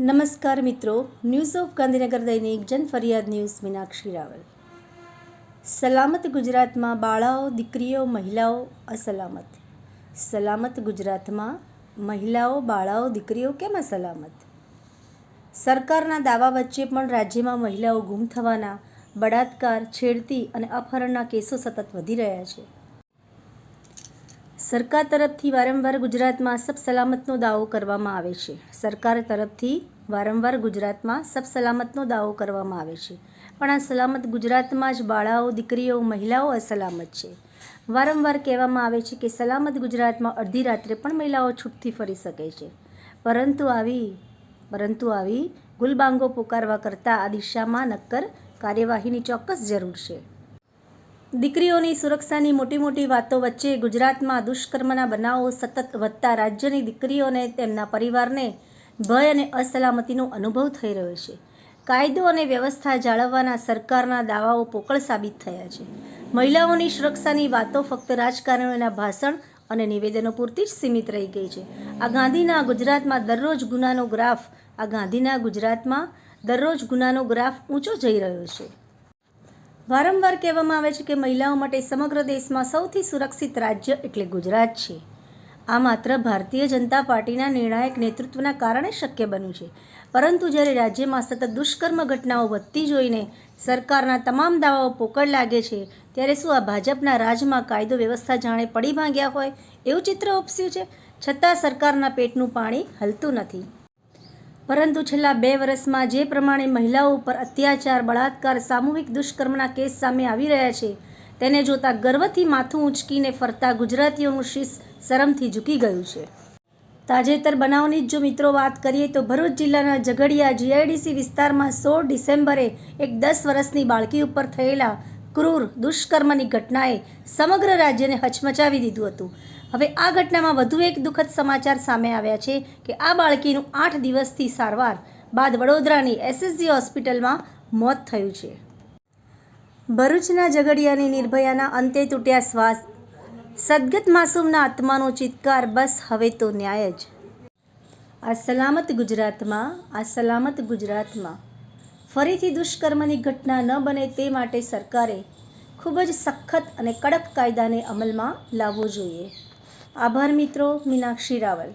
નમસ્કાર મિત્રો. News of Gandhinagar દૈનિક જન ફરિયાદ ન્યૂઝ મીનાક્ષી રાવલ. સલામત ગુજરાતમાં બાળાઓ, દીકરીઓ, મહિલાઓ અસલામત. સલામત ગુજરાતમાં મહિલાઓ, બાળાઓ, દીકરીઓ કેમ અસલામત? સરકારના દાવા વચ્ચે પણ રાજ્યમાં મહિલાઓ ગુમ થવાના, બળાત્કાર, છેડતી અને અપહરણના કેસો સતત વધી રહ્યા છે. સરકાર તરફથી વારંવાર ગુજરાતમાં સબ સલામતનો દાવો કરવામાં આવે છે. સરકાર તરફથી વારંવાર ગુજરાતમાં સબ સલામતનો દાવો કરવામાં આવે છે. પણ આ સલામત ગુજરાતમાં જ બાળાઓ, દીકરીઓ, મહિલાઓ અસલામત છે. વારંવાર કહેવામાં આવે છે કે સલામત ગુજરાતમાં અડધી રાત્રે પણ મહિલાઓ છૂટથી ફરી શકે છે. પરંતુ આવી પરંતુ આવી ગુલબાંગો પુકારવા કરતાં આ દિશામાં નક્કર કાર્યવાહીની ચોક્કસ જરૂર છે. દીકરીઓની સુરક્ષાની મોટી મોટી વાતો વચ્ચે ગુજરાતમાં દુષ્કર્મના બનાવો સતત વધતા રાજ્યની દીકરીઓને તેમના પરિવારને ભય અને અસલામતીનો અનુભવ થઈ રહ્યો છે. કાયદો અને વ્યવસ્થા જાળવવાના સરકારના દાવાઓ પોકળ સાબિત થયા છે. મહિલાઓની સુરક્ષાની વાતો ફક્ત રાજકારણીઓના ભાષણ અને નિવેદનો પૂરતી જ સીમિત રહી ગઈ છે. આ ગાંધીના ગુજરાતમાં દરરોજ ગુનાનો ગ્રાફ, આ ગાંધીના ગુજરાતમાં દરરોજ ગુનાનો ગ્રાફ ઊંચો જઈ રહ્યો છે. વારંવાર કહેવામાં આવે છે કે મહિલાઓ માટે સમગ્ર દેશમાં સૌથી સુરક્ષિત રાજ્ય એટલે ગુજરાત છે. આ માત્ર ભારતીય જનતા પાર્ટીના નિર્ણાયક નેતૃત્વના કારણે શક્ય બન્યું છે. પરંતુ જ્યારે રાજ્યમાં સતત દુષ્કર્મ ઘટનાઓ વધતી જોઈને સરકારના તમામ દાવાઓ પોકળ લાગે છે, ત્યારે શું આ ભાજપના રાજમાં કાયદો વ્યવસ્થા જાણે પડી ભાંગ્યા હોય એવું ચિત્ર ઉપસ્યું છે? છતાં સરકારના પેટનું પાણી હલતું નથી. પરંતુ છેલ્લા બે વર્ષમાં જે પ્રમાણે મહિલાઓ ઉપર અત્યાચાર, બળાત્કાર, સામૂહિક દુષ્કર્મના કેસ સામે આવી રહ્યા છે, તેને જોતા ગર્વથી માથું ઊંચકીને ફરતા ગુજરાતીઓનું શીશ શરમથી ઝૂકી ગયું છે. તાજેતર બનાવની જ જો મિત્રો વાત કરીએ તો ભરૂચ જિલ્લાના ઝઘડિયા જીઆઈડીસી વિસ્તારમાં સોળ ડિસેમ્બરે એક દસ વર્ષની બાળકી ઉપર થયેલા ક્રૂર દુષ્કર્મની ઘટનાએ સમગ્ર રાજ્યને હચમચાવી દીધું હતું. હવે આ ઘટનામાં વધુ એક દુઃખદ સમાચાર સામે આવ્યા છે કે આ બાળકીનું આઠ દિવસથી સારવાર બાદ વડોદરાની એસએસજી હોસ્પિટલમાં મોત થયું છે. ભરૂચના ઝઘડિયાની નિર્ભયાના અંતે તૂટ્યા શ્વાસ. સદગત માસૂમના આત્માનો ચિત્કાર, બસ હવે તો ન્યાય જ. આ સલામત ગુજરાતમાં, આ સલામત ગુજરાતમાં. ફરીથી દુષ્કર્મની ઘટના ન બને તે માટે સરકારે ખૂબ જ સખત અને કડક કાયદાને અમલમાં લાવવો જોઈએ. આભાર મિત્રો મીનાક્ષી રાવલ.